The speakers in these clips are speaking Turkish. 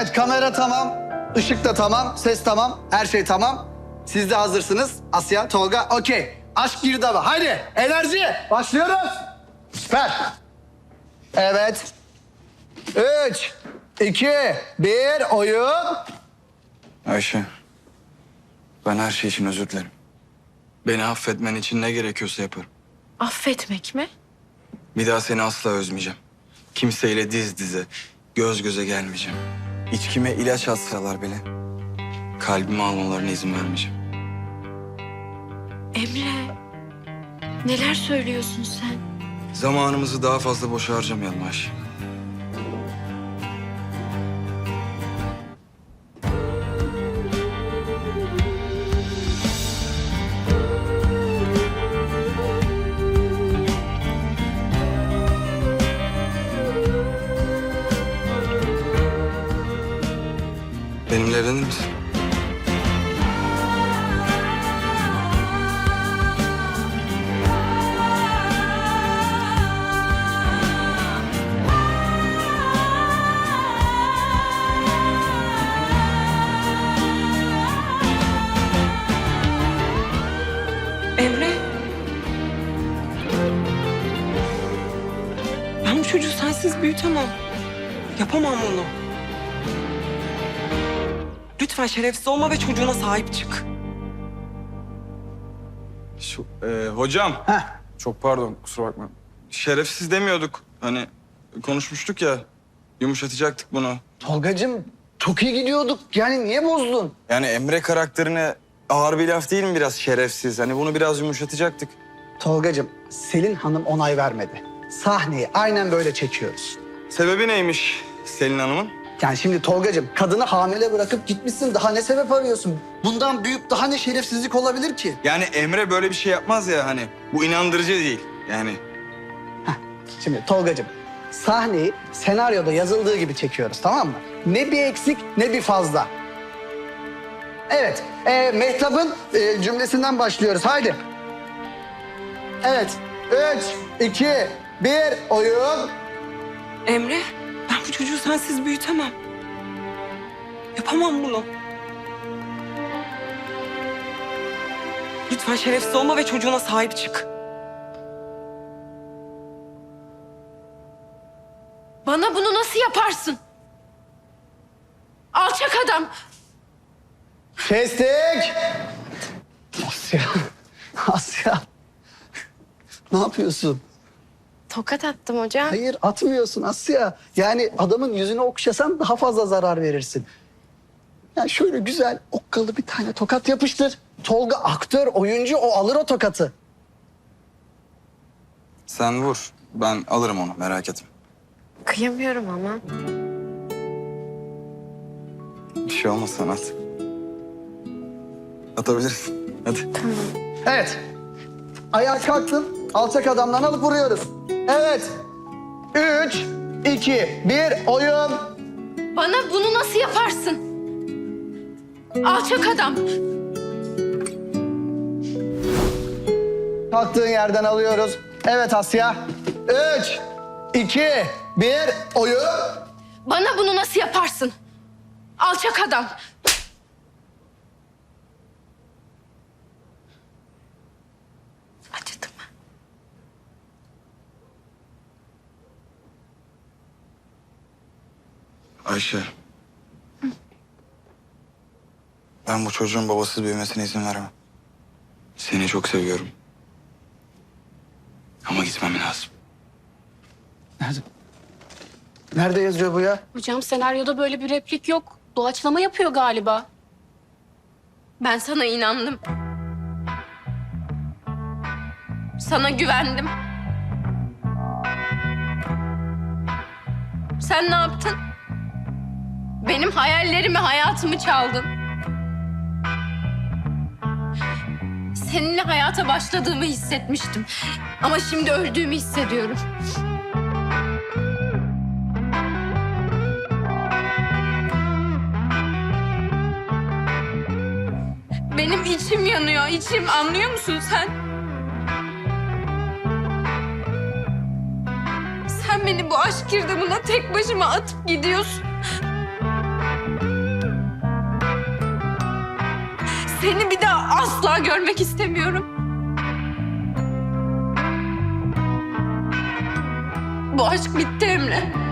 Evet kamera tamam. Işık da tamam. Ses tamam. Her şey tamam. Siz de hazırsınız. Asya, Tolga. Okey. Aşk girdabı. Haydi enerji. Başlıyoruz. Süper. Evet. Üç, iki, bir, oyun. Ayşe, ben her şey için özür dilerim. Beni affetmen için ne gerekiyorsa yaparım. Affetmek mi? Bir daha seni asla özmeyeceğim. Kimseyle diz dize, göz göze gelmeyeceğim. İçkime ilaç atsalar bile kalbimi almalarına izin vermeyeceğim. Emre, neler söylüyorsun sen? Zamanımızı daha fazla boşa harcamayalım Ayşe. Sensiz büyütemem. Yapamam bunu. Lütfen şerefsiz olma ve çocuğuna sahip çık. Şu, e, hocam. Heh. Çok pardon kusura bakma. Şerefsiz demiyorduk. Hani konuşmuştuk ya. Yumuşatacaktık bunu. Tolgacığım çok iyi gidiyorduk. Yani niye bozdun? Yani Emre karakterine ağır bir laf değil mi biraz şerefsiz? Hani bunu biraz yumuşatacaktık. Tolgacığım Selin Hanım onay vermedi. Sahneyi aynen böyle çekiyoruz. Sebebi neymiş Selin Hanım'ın? Yani şimdi Tolgacığım kadını hamile bırakıp gitmişsin. Daha ne sebep arıyorsun? Bundan büyük daha ne şerefsizlik olabilir ki? Yani Emre böyle bir şey yapmaz ya hani. Bu inandırıcı değil. Yani Şimdi Tolgacığım sahneyi senaryoda yazıldığı gibi çekiyoruz tamam mı? Ne bir eksik ne bir fazla. Evet, e, Mehtap'ın e, cümlesinden başlıyoruz. Haydi. Evet, üç, iki, bir, oyun. Emre, ben bu çocuğu sensiz büyütemem. Yapamam bunu. Lütfen şerefsiz olma ve çocuğuna sahip çık. Bana bunu nasıl yaparsın? Alçak adam. Kestik. Asya, Asya. Ne yapıyorsun? Tokat attım hocam. Hayır atmıyorsun Asya. Yani adamın yüzünü okşasan daha fazla zarar verirsin. Yani şöyle güzel okkalı bir tane tokat yapıştır. Tolga aktör, oyuncu o alır o tokatı. sen vur. Ben alırım onu merak etme. Kıyamıyorum ama. Bir şey olmaz sana at. Atabilirsin. Hadi. Evet. Ayağa kalktın. Alçak adamdan alıp vuruyoruz. Evet. Üç, iki, bir, oyun. Bana bunu nasıl yaparsın? Alçak adam. Kalktığın yerden alıyoruz. Evet Asya. Üç, iki, bir, oyun. Bana bunu nasıl yaparsın? Alçak adam. Ayşe. Ben bu çocuğun babasız büyümesine izin veremem. Seni çok seviyorum. Ama gitmem lazım. Nerede? Nerede yazıyor bu ya? Hocam senaryoda böyle bir replik yok. Doğaçlama yapıyor galiba. Ben sana inandım. Sana güvendim. Sen ne yaptın? Benim hayallerimi, hayatımı çaldın. Seninle hayata başladığımı hissetmiştim. Ama şimdi öldüğümü hissediyorum. Benim içim yanıyor, içim. Anlıyor musun sen? Sen beni bu aşk girdabına tek başıma atıp gidiyorsun. Seni bir daha asla görmek istemiyorum. Bu aşk bitti Emre.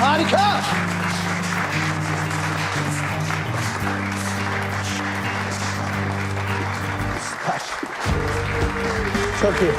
Harika. Çok iyi.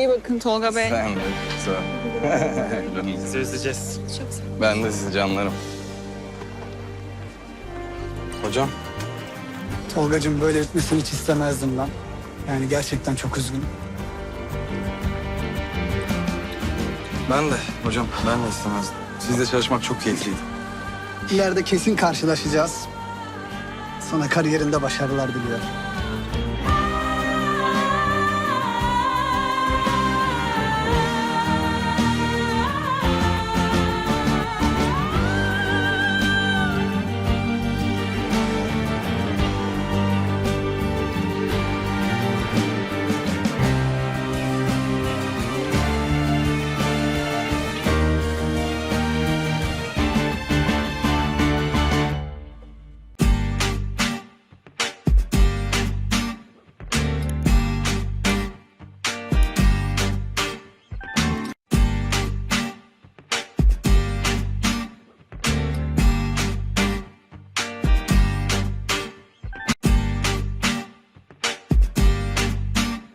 İyi bakın Tolga Bey. Sen de. Sağ ol. Sizi üzeceğiz. Ben de sizi canlarım. Hocam. Tolgacığım böyle bitmesini hiç istemezdim lan. Yani gerçekten çok üzgünüm. Ben de hocam. Ben de istemezdim. Sizle çalışmak çok keyifliydi. İleride kesin karşılaşacağız. Sana kariyerinde başarılar diliyorum.